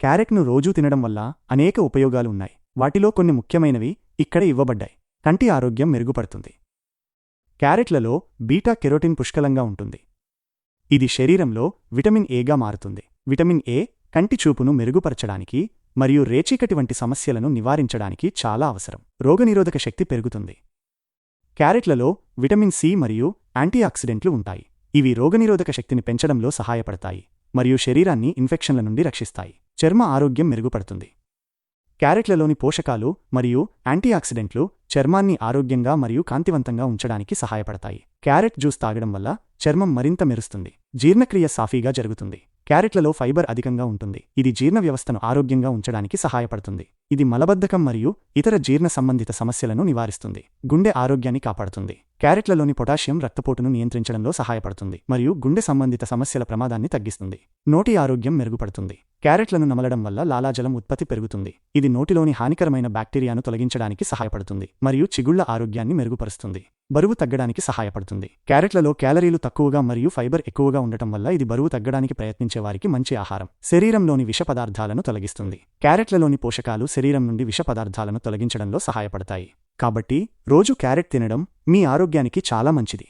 క్యారెట్ను రోజూ తినడం వల్ల అనేక ఉపయోగాలు ఉన్నాయి వాటిలో కొన్ని ముఖ్యమైనవి ఇక్కడ ఇవ్వబడ్డాయి. కంటి ఆరోగ్యం మెరుగుపడుతుంది. క్యారెట్లలో బీటా కెరోటిన్ పుష్కలంగా ఉంటుంది. ఇది శరీరంలో విటమిన్ ఏగా మారుతుంది. విటమిన్ ఏ కంటి చూపును మెరుగుపరచడానికి మరియు రేచీకటి వంటి సమస్యలను నివారించడానికి చాలా అవసరం. రోగనిరోధక శక్తి పెరుగుతుంది. క్యారెట్లలో విటమిన్ సి మరియు యాంటీఆక్సిడెంట్లు ఉంటాయి. ఇవి రోగనిరోధక శక్తిని పెంచడంలో సహాయపడతాయి మరియు శరీరాన్ని ఇన్ఫెక్షన్ల నుండి రక్షిస్తాయి. చర్మ ఆరోగ్యం మెరుగుపడుతుంది. క్యారెట్లలోని పోషకాలు మరియు యాంటీఆక్సిడెంట్లు చర్మాన్ని ఆరోగ్యంగా మరియు కాంతివంతంగా ఉంచడానికి సహాయపడతాయి. క్యారెట్ జ్యూస్ తాగడం వల్ల చర్మం మరింత మెరుస్తుంది. జీర్ణక్రియ సాఫీగా జరుగుతుంది. క్యారెట్లలో ఫైబర్ అధికంగా ఉంటుంది. ఇది జీర్ణ వ్యవస్థను ఆరోగ్యంగా ఉంచడానికి సహాయపడుతుంది. ఇది మలబద్ధకం మరియు ఇతర జీర్ణ సంబంధిత సమస్యలను నివారిస్తుంది. గుండె ఆరోగ్యాన్ని కాపాడుతుంది. క్యారెట్లలోని పొటాషియం రక్తపోటును నియంత్రించడంలో సహాయపడుతుంది మరియు గుండె సంబంధిత సమస్యల ప్రమాదాన్ని తగ్గిస్తుంది. నోటి ఆరోగ్యం మెరుగుపడుతుంది. క్యారెట్లను నమలడం వల్ల లాలాజలం ఉత్పత్తి పెరుగుతుంది. ఇది నోటిలోని హానికరమైన బ్యాక్టీరియాను తొలగించడానికి సహాయపడుతుంది మరియు చిగుళ్ళ ఆరోగ్యాన్ని మెరుగుపరుస్తుంది. బరువు తగ్గడానికి సహాయపడుతుంది. క్యారెట్లలో క్యాలరీలు తక్కువగా మరియు ఫైబర్ ఎక్కువగా ఉండటం వల్ల ఇది బరువు తగ్గడానికి ప్రయత్నించే వారికి మంచి ఆహారం. శరీరంలోని విష పదార్థాలను తొలగిస్తుంది. క్యారెట్లలోని పోషకాలు శరీరం నుండి విష పదార్థాలను తొలగించడంలో సహాయపడతాయి. కాబట్టి రోజు క్యారెట్ తినడం మీ ఆరోగ్యానికి చాలా మంచిది.